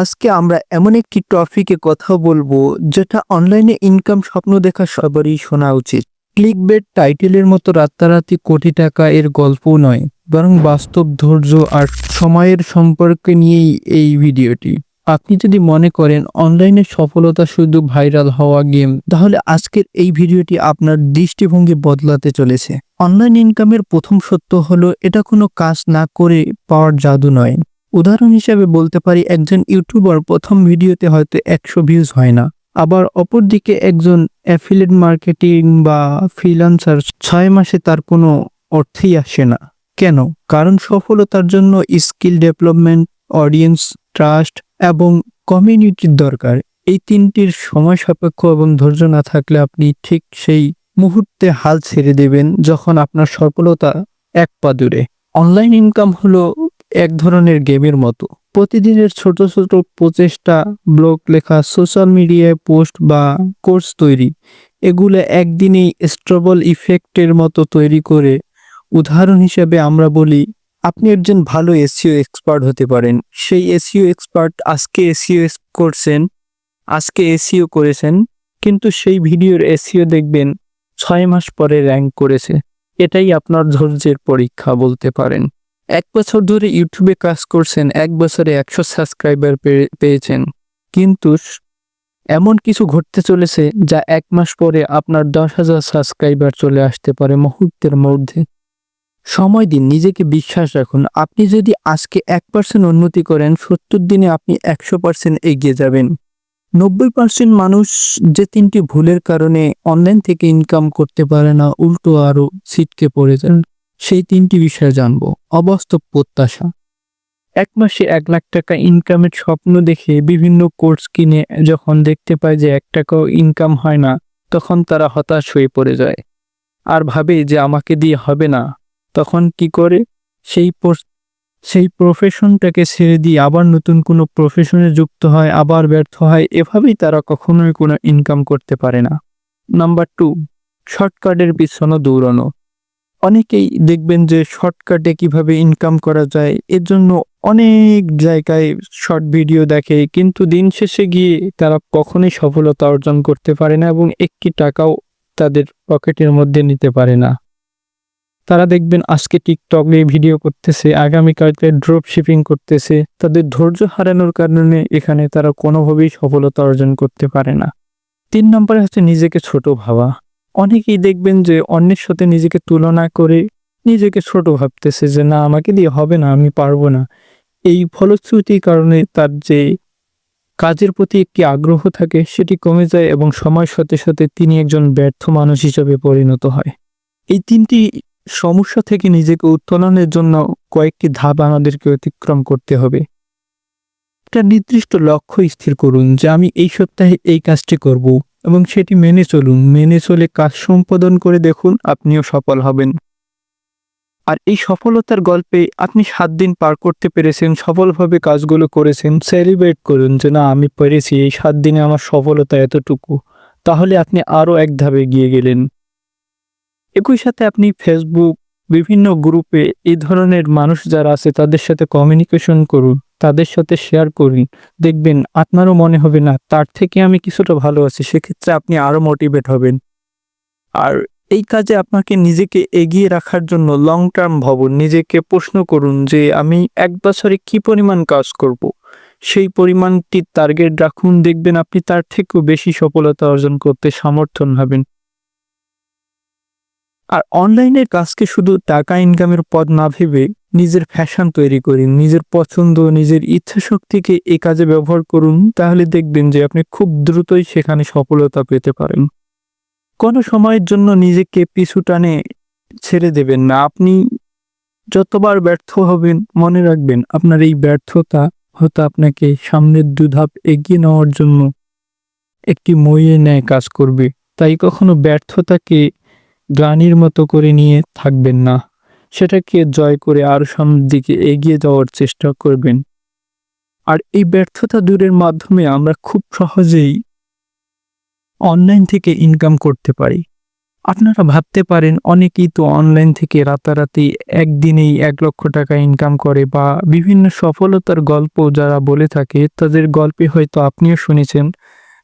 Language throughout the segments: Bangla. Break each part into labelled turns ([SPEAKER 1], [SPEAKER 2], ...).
[SPEAKER 1] আজকে আমরা এমন একটি টপিকে কথা বলব, যেটা অনলাইনে ইনকাম স্বপ্ন দেখা সবারই শোনা উচিত। ক্লিক বেড টাইটেলের মতো রাতারাতি কোটি টাকা এর গল্প নয়, বরং বাস্তব ধৈর্য আর সময়ের সম্পর্কে নিয়েই এই ভিডিওটি। আপনি যদি মনে করেন অনলাইনে সফলতা শুধু ভাইরাল হওয়া গেম তাহলে আজকের এই ভিডিওটি আপনার দৃষ্টিভঙ্গি বদলাতে চলেছে। অনলাইন ইনকামের প্রথম সত্য হলো, এটা কোনো কাজ না করে পাওয়ার জাদু নয়। উদাহরণ হিসেবে বলতে পারি, একজন ইউটিউবার প্রথম ভিডিওতে হয়তো একশো ভিউজ হয় না। আবার অপরদিকে একজন অ্যাফিলেট মার্কেটিং বা ফ্রিল্যান্সার ছয় মাসে তার কোনো অর্থই আসে না। কেন? কারণ সফলতার জন্য স্কিল ডেভেলপমেন্ট অডিয়েন্স ট্রাস্ট এবং কমিউনিটির দরকার। এই তিনটির সময় সাপেক্ষ এবং ধৈর্য না থাকলে আপনি ঠিক সেই মুহূর্তে হাল ছেড়ে দেবেন যখন আপনার সফলতা এক পা দূরে। অনলাইন ইনকাম হলো এক ধরনের গেমের মতো। প্রতিদিনের ছোট ছোট প্রচেষ্টা, ব্লগ লেখা, সোশ্যাল মিডিয়ায় পোস্ট বা কোর্স তৈরি, এগুলো একদিনেই স্ট্রবল ইফেক্টের মতো তৈরি করে। উদাহরণ হিসেবে আমরা বলি, আপনি একজন ভালো এসিও এক্সপার্ট হতে পারেন। সেই এসিও এক্সপার্ট আজকে এসিও করছেন, আজকে এসিও করেছেন, কিন্তু সেই ভিডিওর এসিও দেখবেন ছয় মাস পরে র্যাঙ্ক করেছে। এটাই আপনার ধৈর্যের পরীক্ষা বলতে পারেন। এক বছর ধরে ইউটিউবে কাজ করছেন, এক বছরে একশো সাবস্ক্রাইবার পেয়েছেন। কিন্তু এমন কিছু ঘটতে চলেছে যা এক মাস পরে আপনার দশ হাজার সাবস্ক্রাইবার চলে আসতে পারে মুহূর্তের মধ্যে। সময় দিন, নিজেকে বিশ্বাস রাখুন। আপনি যদি আজকে এক পার্সেন্ট উন্নতি করেন, সত্তর দিনে আপনি একশো পার্সেন্ট এগিয়ে যাবেন। নব্বই পার্সেন্ট মানুষ যে তিনটি ভুলের কারণে অনলাইন থেকে ইনকাম করতে পারে না, উল্টো আরও ছিটকে পড়ে যান। সেই তিনটি বিষয়ে জানব। অবাস্তব প্রত্যাশা। এক মাসে এক লাখ টাকা ইনকামের স্বপ্ন দেখে বিভিন্ন কোর্স কিনে যখন দেখতে পায় যে এক টাকাও ইনকাম হয় না, তখন তারা হতাশ হয়ে পড়ে যায়। আর ভাবে যে আমাকে দিয়ে হবে না। তখন কি করে? সেই সেই প্রফেশনটাকে ছেড়ে দিয়ে আবার নতুন কোনো প্রফেশনে যুক্ত হয়, আবার ব্যর্থ হয়, এভাবেই তারা কখনোই কোনো ইনকাম করতে পারে না। নাম্বার টু শর্টকাটের পিছনে দৌড়ানো। অনেকেই দেখবেন যে শর্টকাটে কীভাবে ইনকাম করা যায়, এর জন্য অনেক জায়গায় শর্ট ভিডিও দেখে, কিন্তু দিন শেষে গিয়ে তারা কখনোই সফলতা অর্জন করতে পারে না এবং একটি টাকাও তাদের পকেটের মধ্যে নিতে পারে না। তারা দেখবেন আজকে টিকটকে ভিডিও করতেছে, আগামীকালকে ড্রপ শিপিং করতেছে, তাদের ধৈর্য হারানোর কারণে এখানে তারা কোনোভাবেই সফলতা অর্জন করতে পারে না। তিন নম্বরে হচ্ছে নিজেকে ছোট ভাবা। অনেকেই দেখবেন যে অন্যের সাথে নিজেকে তুলনা করে নিজেকে ছোট ভাবতেছে যে, না, আমাকে দিয়ে হবে না, আমি পারব না। এই ফলশ্রুতির কারণে তার যে কাজের প্রতি একটি আগ্রহ থাকে, সেটি কমে যায় এবং সময়ের সাথে সাথে তিনি একজন ব্যর্থ মানুষ হিসেবে পরিণত হয়। এই তিনটি সমস্যা থেকে নিজেকে উত্তোলনের জন্য কয়েকটি ধাপ আমাদেরকে অতিক্রম করতে হবে। একটা নির্দিষ্ট লক্ষ্য স্থির করুন যে, আমি এই সপ্তাহে এই কাজটি করব। এবং সেটি মেনে চলুন। মেনে চলে কাজ সম্পাদন করে দেখুন আপনিও সফল হবেন। আর এই সফলতার গল্পে আপনি সাত দিন পার করতে পেরেছেন, সফলভাবে কাজগুলো করেছেন সেলিব্রেট করুন যে, না, আমি পেরেছি, এই সাত দিনে আমার সফলতা এতটুকু। তাহলে আপনি আরও এক ধাপে এগিয়ে গেলেন। একই সাথে আপনি ফেসবুক বিভিন্ন গ্রুপে এই ধরনের মানুষ যারা আছে, তাদের সাথে কমিউনিকেশন করুন। তাদের সাথে শেয়ার করুন দেখবেন আপনারও মনে হবে না, তার থেকে আমি কিছুটা ভালো আছি, সেক্ষেত্রে আপনি আরও মোটিভেট হবেন। আর এই কাজে আপনাকে নিজেকে এগিয়ে রাখার জন্য লং টার্ম ভাবুন, নিজেকে প্রশ্ন করুন যে আমি এক বছরে কি পরিমাণ কাজ করব। সেই পরিমাণটি টার্গেট রাখুন, দেখবেন আপনি তার থেকেও বেশি সফলতা অর্জন করতে সমর্থন হবেন। আর অনলাইনের কাজকে শুধু টাকা ইনকামের পথ না ভেবে নিজের ফ্যাশন তৈরি করুন, নিজের পছন্দ, নিজের ইচ্ছা শক্তিকে এই কাজে ব্যবহার করুন, তাহলে দেখবেন যে আপনি খুব দ্রুতই সেখানে সফলতা পেতে পারেন। কোনো সময়ের জন্য নিজেকে পিছু টানে ছেড়ে দেবেন না। আপনি যতবার ব্যর্থ হবেন, মনে রাখবেন আপনার এই ব্যর্থতা হয়তো আপনাকে সামনের দুধাপ এগিয়ে নেওয়ার জন্য একটি মইয়ে ন্যায় কাজ করবে। তাই কখনো ব্যর্থতাকে গ্লানির মতো করে নিয়ে থাকবেন না। সেটাকে জয় করে আরও সামনের দিকে এগিয়ে যাওয়ার চেষ্টা করবেন। আর এই ব্যর্থতা দূরের মাধ্যমে আমরা খুব সহজেই অনলাইন থেকে ইনকাম করতে পারি। আপনারা ভাবতে পারেন, অনেকেই তো অনলাইন থেকে রাতারাতি একদিনেই এক লক্ষ টাকা ইনকাম করে বা বিভিন্ন সফলতার গল্প যারা বলে থাকে, তাদের গল্পে হয়তো আপনিও শুনেছেন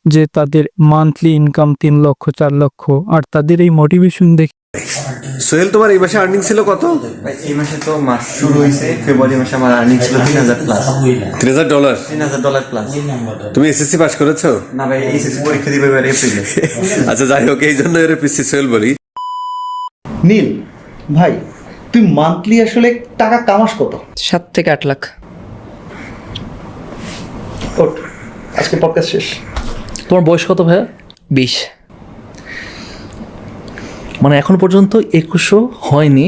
[SPEAKER 1] যে তাদের মান্থলি ইনকাম তিন লক্ষ, চার লক্ষ, আর তাদের এই মোটিভেশন দেখে
[SPEAKER 2] সোহেল তোমার এই মাসে আর্নিং ছিল কত?
[SPEAKER 3] এই মাসে তো মাস শুরু হয়েছে ফেব্রুয়ারি মাসে আমার আর্নিং ছিল তিন হাজার প্লাস
[SPEAKER 2] তিন হাজার ডলার
[SPEAKER 3] তিন হাজার ডলার প্লাস
[SPEAKER 2] তুমি এসএসসি পাস করেছ?
[SPEAKER 3] না ভাই এইচএসসি পরীক্ষা দিবে এবার এপ্রিলে
[SPEAKER 2] আচ্ছা যাই হোক এই জন্য এর পিসি সোহেল বলি।
[SPEAKER 4] নীল ভাই তুই মান্থলি আসলে টাকা কামাস কত?
[SPEAKER 5] সাত থেকে আট লাখ।
[SPEAKER 4] ওট আজকে পডকাস্ট শেষ।
[SPEAKER 5] তোমার বয়স কত ভাইয়া? বিশ। মানে এখন পর্যন্ত একুশও হয়নি।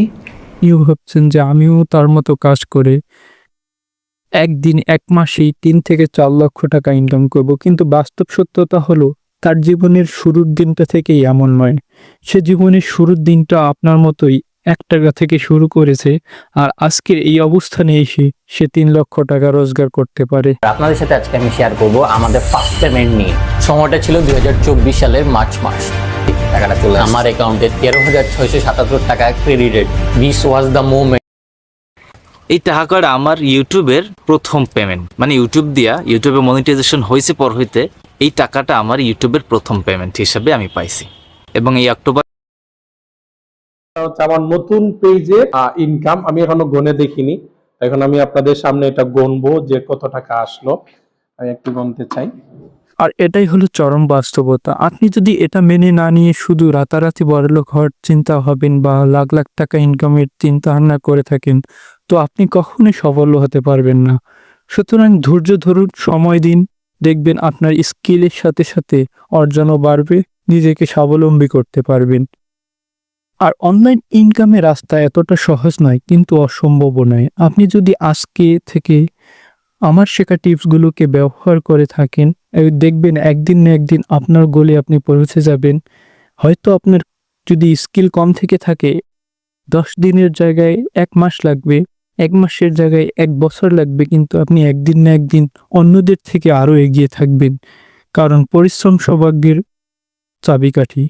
[SPEAKER 1] ইউ ভাবছেন যে আমিও তার মতো কাজ করে একদিন এক মাসেই তিন থেকে চার লক্ষ টাকা ইনকাম করব। কিন্তু বাস্তব সত্যতা হলো তার জীবনের শুরুর দিনটা থেকেই এমন নয়। সে জীবনের শুরুর দিনটা আপনার মতোই এক টাকা থেকে শুরু করেছে আর আজকের এই অবস্থানে এসে সে তিন লক্ষ টাকা রোজগার করতে পারে।
[SPEAKER 6] আপনাদের সাথে আজকে আমি শেয়ার করব আমাদের ফার্স্ট পেমেন্ট নিয়ে। সময়টা ছিল দুই হাজার চব্বিশ সালের মার্চ মাস। টাকাটা চলে। আমার অ্যাকাউন্টে তেরো হাজার ছয়শো সাতাত্তর টাকা credited this was the moment
[SPEAKER 7] এই টাকাটা আমার ইউটিউবের প্রথম পেমেন্ট মানে ইউটিউব দিয়া ইউটিউবে মনিটাইজেশন হয়েছে পর হইতে এই টাকাটা আমার ইউটিউবের প্রথম পেমেন্ট হিসাবে আমি পাইছি। এবং এই অক্টোবর
[SPEAKER 8] হচ্ছে আমার নতুন পেজে ইনকাম আমি এখনও গনে দেখিনি। এখন আমি আপনাদের সামনে এটা গণবো যে কত টাকা আসলো। আমি একটু গনতে চাই।
[SPEAKER 1] আর এটাই হলো চরম বাস্তবতা। আপনি যদি এটা মেনে না নিয়ে শুধু রাতারাতি বড়লোক হওয়ার চিন্তা হবেন বা লাখ লাখ টাকা ইনকামের চিন্তা ভাবনা করে থাকেন, তো আপনি কখনোই সফল হতে পারবেন না। সুতরাং ধৈর্য ধরুন, সময় দিন, দেখবেন আপনার স্কিলের সাথে সাথে অর্জনও বাড়বে, নিজেকে স্বাবলম্বী করতে পারবেন। আর অনলাইন ইনকামের রাস্তা এতটা সহজ নয়, কিন্তু অসম্ভবও নয়। আপনি যদি আজকে থেকে আমার শেখা টিপসগুলোকে ব্যবহার করে থাকেন। দেখবেন একদিন না একদিন আপনার গোলে আপনি পৌঁছে যাবেন। হয়তো আপনার যদি স্কিল কম থেকে থাকে, দশ দিনের জায়গায় এক মাস লাগবে, এক মাসের জায়গায় এক বছর লাগবে, কিন্তু আপনি একদিন না একদিন অন্যদের থেকে আরও এগিয়ে থাকবেন। কারণ পরিশ্রম সৌভাগ্যের চাবিকাঠি।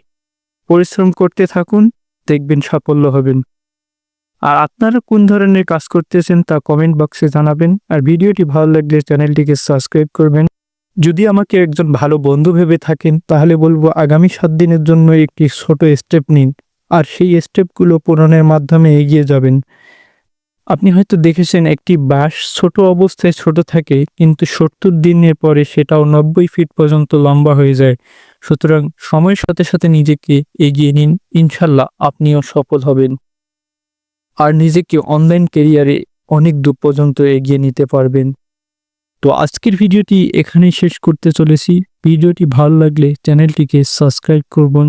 [SPEAKER 1] পরিশ্রম করতে থাকুন, দেখবেন সাফল্য হবেন। আর আপনারা কোন ধরনের কাজ করতেছেন তা কমেন্ট বক্সে জানাবেন। আর ভিডিওটি ভালো লাগলে চ্যানেলটিকে সাবস্ক্রাইব করবেন। যদি আমাকে একজন ভালো বন্ধু ভেবে থাকেন, তাহলে বলব আগামী সাত দিনের জন্য একটি ছোট স্টেপ নিন, আর সেই স্টেপগুলো পূরণের মাধ্যমে এগিয়ে যাবেন। আপনি হয়তো দেখেছেন একটি বাঁশ ছোট অবস্থায় ছোট থাকে, কিন্তু সত্তর দিনের পরে সেটাও নব্বই ফিট পর্যন্ত লম্বা হয়ে যায়। সুতরাং সময়ের সাথে সাথে নিজেকে এগিয়ে নিন। ইনশাল্লাহ আপনিও সফল হবেন। আর নিজেকে অনলাইন কেরিয়ারে অনেক দূর পর্যন্ত এগিয়ে নিতে পারবেন। তো আজকের ভিডিওটি এখানেই শেষ করতে চলেছি। ভিডিওটি ভালো লাগলে চ্যানেলটিকে সাবস্ক্রাইব করবেন।